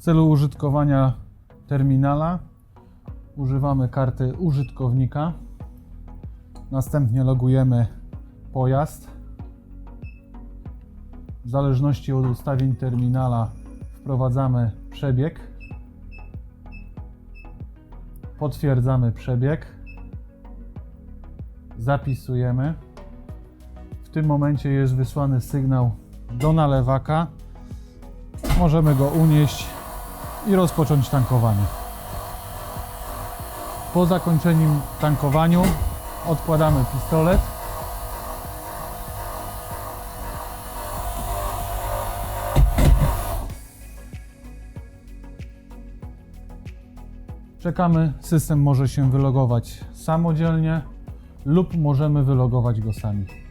celu użytkowania terminala używamy karty użytkownika. Następnie logujemy pojazd. W zależności od ustawień terminala wprowadzamy przebieg. Potwierdzamy przebieg. Zapisujemy. W tym momencie jest wysłany sygnał do nalewaka. Możemy go unieść i rozpocząć tankowanie. Po zakończeniu tankowaniu odkładamy pistolet. Czekamy, system może się wylogować samodzielnie lub możemy wylogować go sami.